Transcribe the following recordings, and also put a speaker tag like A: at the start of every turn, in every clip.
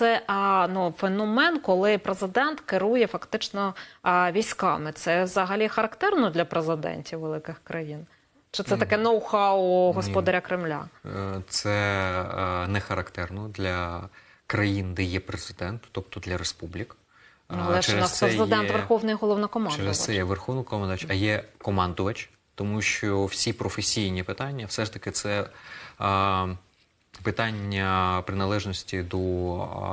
A: це а, ну, феномен, коли президент керує фактично а, військами. Це взагалі характерно для президентів великих країн? Чи це таке ноу-хау господаря Кремля?
B: Е, Це е, не характерно для країн, де є президент, тобто для республік.
A: Ну,
B: Е,
A: але ж у нас президент
B: є-
A: Верховний головнокомандувач.
B: Через це є верховний командувач, а є командувач, тому що всі професійні питання все ж таки це питання приналежності до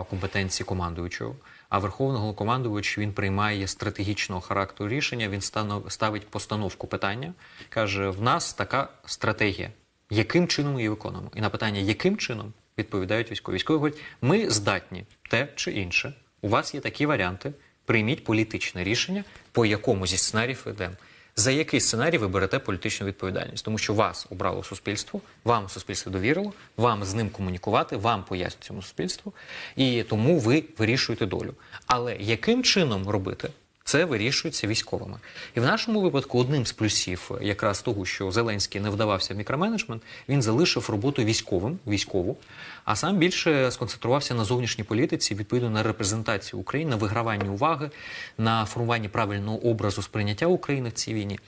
B: компетенції командуючого. А верховний головнокомандувач він приймає стратегічного характеру рішення. Він ставить постановку питання, каже: в нас така стратегія. Яким чином ми її виконуємо? І на питання, яким чином відповідають військові. Військові говорять, ми здатні те чи інше. У вас є такі варіанти. Прийміть політичне рішення, по якому зі сценаріїв йдемо. За який сценарій ви берете політичну відповідальність? Тому що вас обрало суспільство, вам суспільство довірило, вам з ним комунікувати, вам пояснюють цьому суспільству, і тому ви вирішуєте долю. Але яким чином робити? Це вирішується військовими. І в нашому випадку одним з плюсів якраз того, що Зеленський не вдавався в мікроменеджмент, він залишив роботу військовим, військову, а сам більше сконцентрувався на зовнішній політиці, відповідно на репрезентацію України, на виграванні уваги, на формуванні правильного образу сприйняття України в цій війні.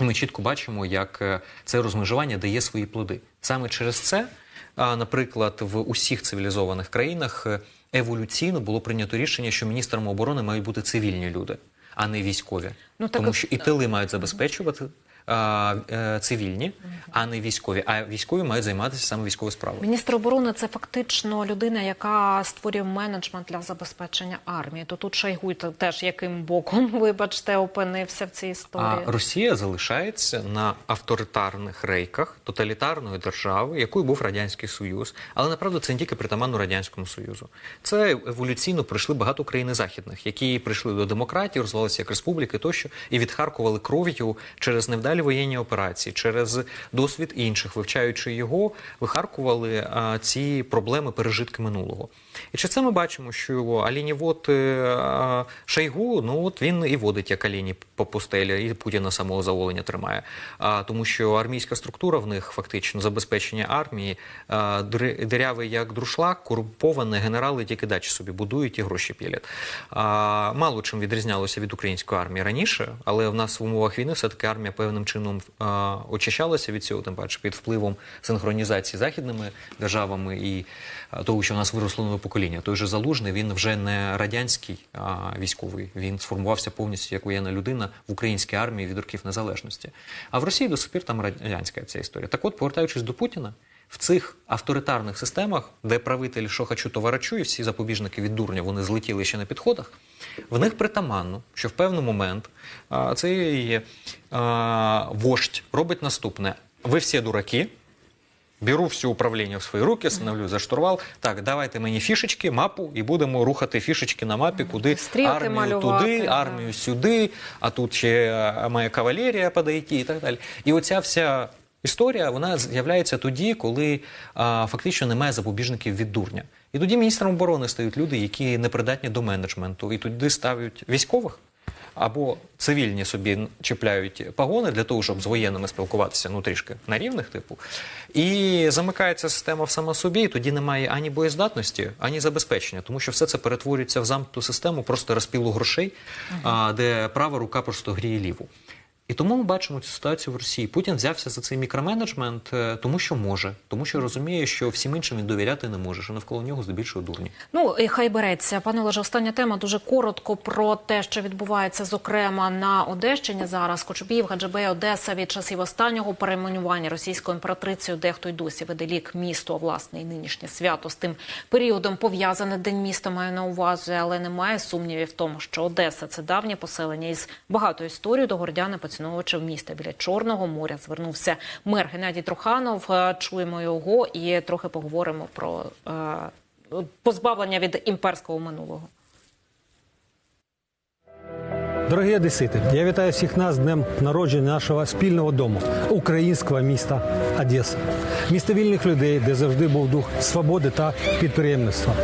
B: І Ми чітко бачимо, як е, це розмежування дає свої плоди. Саме через це, наприклад, в усіх цивілізованих країнах е, еволюційно було прийнято рішення, що міністрами оборони мають бути цивільні люди, а не військові.
A: Ну, так
B: Тому що і тили мають забезпечувати. Е, Цивільні, а не військові. А військові мають займатися саме військовою справою.
A: Міністр оборони це фактично людина, яка створює менеджмент для забезпечення армії. То тут Шойгу теж яким боком, вибачте, опинився в цій історії.
B: А Росія залишається на авторитарних рейках тоталітарної держави, якою був радянський союз. Але направду це не тільки притаманно радянському союзу. Це еволюційно прийшли багато країн західних, які прийшли до демократії, розвивалися як республіки тощо і відхаркували кров'ю через невдалі воєнні операції, через досвід інших, вивчаючи його, вихаркували а, ці проблеми пережитки минулого. І чи це ми бачимо, що Алінівод е, Шойгу, ну от він і водить як Аліні по пустелі, і Путіна самого заволення тримає. А, тому що армійська структура в них фактично забезпечення армії, дирявий як друшлак, корумповані генерали тільки дачі собі будують і гроші пілять. Мало чим відрізнялося від української армії раніше, але в нас в умовах війни все-таки армія певним чином а, очищалася від цього, тим паче під впливом синхронізації з західними державами і того, що в нас виросло нове покоління. Той же Залужний він вже не радянський а, військовий. Він сформувався повністю як воєнна людина в українській армії від років незалежності. А в Росії до сих пір там радянська ця історія. Так от, повертаючись до Путіна. В цих авторитарних системах, де правитель що хочу, то варачу, і всі запобіжники від дурня вони злетіли ще на підходах, в них притаманно, що в певний момент а, цей а, вождь робить наступне: ви всі дураки, беру все управління в свої руки, становлю за штурвал. Так, давайте мені фішечки, мапу, і будемо рухати фішечки на мапі, куди
A: Стрілки
B: армію
A: малювати,
B: туди, армію сюди, а тут ще має кавалерія подойти і так далі. І оця вся. Історія вона з'являється тоді, коли а, фактично немає запобіжників від дурня. І тоді міністром оборони стають люди, які не придатні до менеджменту, і туди ставлять військових або цивільні собі чіпляють погони для того, щоб з воєнними спілкуватися ну трішки на рівних типу. І замикається система в сама собі, і тоді немає ані боєздатності, ані забезпечення, тому що все це перетворюється в замкнуту систему, просто розпілу грошей, а, де права рука просто гріє ліву. І тому ми бачимо цю ситуацію в Росії. Путін взявся за цей мікроменеджмент, е, тому що може, тому що розуміє, що всім іншим він довіряти не може, що навколо нього здебільшого дурні.
A: Ну і хай береться, пане Олеже, остання тема дуже коротко про те, що відбувається, зокрема на Одещині зараз. Кочубіїв, Гаджибей, Одеса від часів останнього перейменування російською імператрицею, дехто й досі веде лік місту, а власне і нинішнє свято з тим періодом пов'язане день міста має на увазі, але немає сумнівів в тому, що Одеса це давнє поселення із багатою історією до гордяни поціновувачів міста біля Чорного моря. Звернувся мер Геннадій Труханов. Е, Чуємо його і трохи поговоримо про. е, позбавлення від імперського минулого.
C: Дорогі одесити, я вітаю всіх нас з днем народження нашого спільного дому, українського міста Одеса. Місто вільних людей, де завжди був дух свободи та підприємництва.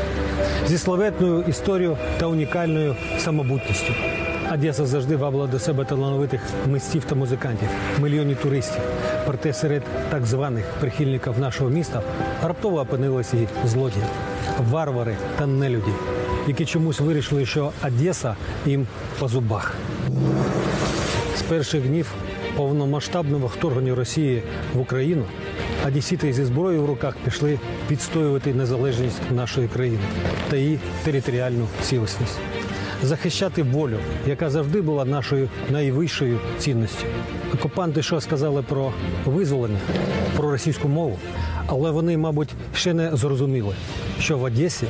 C: Зі славетною історією та унікальною самобутністю. Одеса завжди вабила до себе талановитих митців та музикантів, мільйонів туристів. Проте серед так званих прихильників нашого міста раптово опинилися і злодії. варвари та нелюді, які чомусь вирішили, що Одеса їм по зубах. З перших днів повномасштабного вторгнення Росії в Україну одесіти зі зброєю в руках пішли відстоювати незалежність нашої країни та її територіальну цілісність, захищати волю, яка завжди була нашою найвищою цінністю. Окупанти що сказали про визволення, про російську мову, але вони, мабуть, ще не зрозуміли, що в Одесі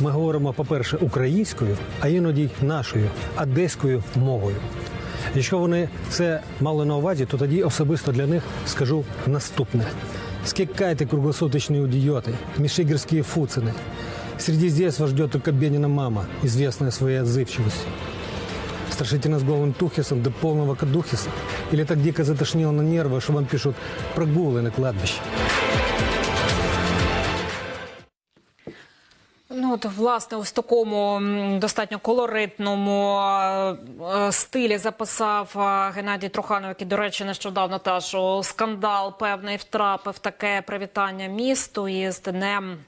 C: ми говоримо, по-перше, українською, а іноді й нашою одеською мовою. Якщо вони це мали на увазі, то тоді особисто для них скажу наступне: скикайте круглосуточные идиоты, мишигерские фуцины. Среди здесь вас ждет только Бенина мама, известная своей отзывчивостью. Страшите нас голым тухисом до полного кадухиса? Или так дико затошнило на нервы, что вам пишут прогулы на кладбище?
A: Ну, от, власне, ось такому м, достатньо колоритному е, е, стилі записав е, Геннадій Труханов, який, до речі, нещодавно теж у скандал певний втрапив таке привітання місту із днем.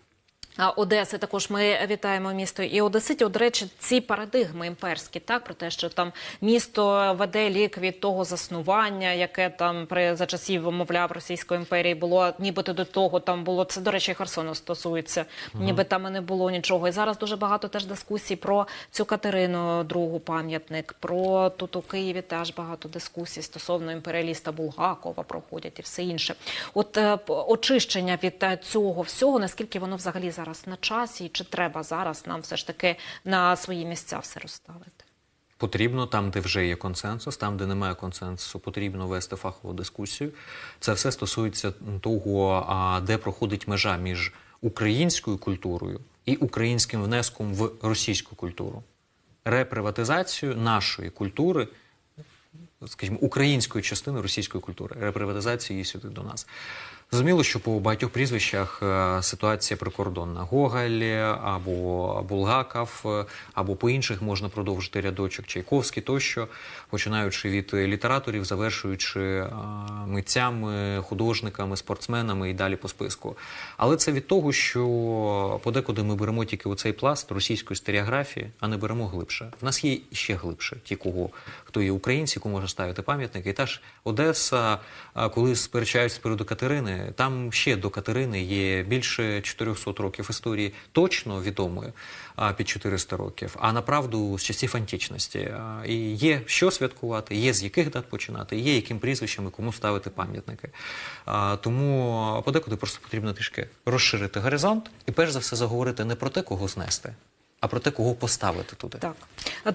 A: Одеси також ми вітаємо місто і Одеситів. До речі, ці парадигми імперські, так про те, що там місто веде лік від того заснування, яке там при за часів мовляв Російської імперії було, нібито до того там було це. До речі, Херсону стосується, ніби там і не було нічого. І зараз дуже багато теж дискусій про цю Катерину другу пам'ятник. Про тут у Києві теж багато дискусій стосовно імперіаліста Булгакова проходять і все інше. От е, очищення від е, цього всього, наскільки воно взагалі зараз на часі, і чи треба зараз нам все ж таки на свої місця все розставити?
B: Потрібно там, де вже є консенсус, там, де немає консенсусу, потрібно вести фахову дискусію. Це все стосується того, де проходить межа між українською культурою і українським внеском в російську культуру. Реприватизацію нашої культури, скажімо, української частини російської культури, реприватизацію її сюди до нас. Зрозуміло, що по багатьох прізвищах е, ситуація прикордонна. Гоголь або Булгаков, е, або по інших можна продовжити рядочок Чайковський тощо, починаючи від літераторів, завершуючи е, митцями, художниками, спортсменами і далі по списку. Але це від того, що подекуди ми беремо тільки оцей пласт російської стереографії, а не беремо глибше. В нас є ще глибше ті, кого хто є українці, кому можна ставити пам'ятники. І та ж Одеса, коли сперечаються з приводу Катерини, там ще до Катерини є більше 400 років історії точно відомої під 400 років, а направду з часів античності. І є що святкувати, є з яких дат починати, є яким прізвищами кому ставити пам'ятники. Тому подекуди просто потрібно трішки розширити горизонт і перш за все заговорити не про те, кого знести, а про те, кого поставити туди.
A: Так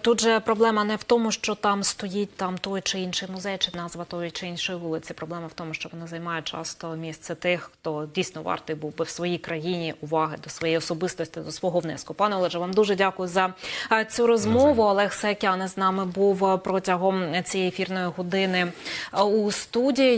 A: тут же проблема не в тому, що там стоїть там той чи інший музей, чи назва тої чи іншої вулиці. Проблема в тому, що вони займають часто місце тих, хто дійсно вартий був би в своїй країні уваги до своєї особистості, до свого внеску. Пане Олеже, вам дуже дякую за е, цю розмову. Олег Саакян з нами був протягом цієї ефірної години е, у студії.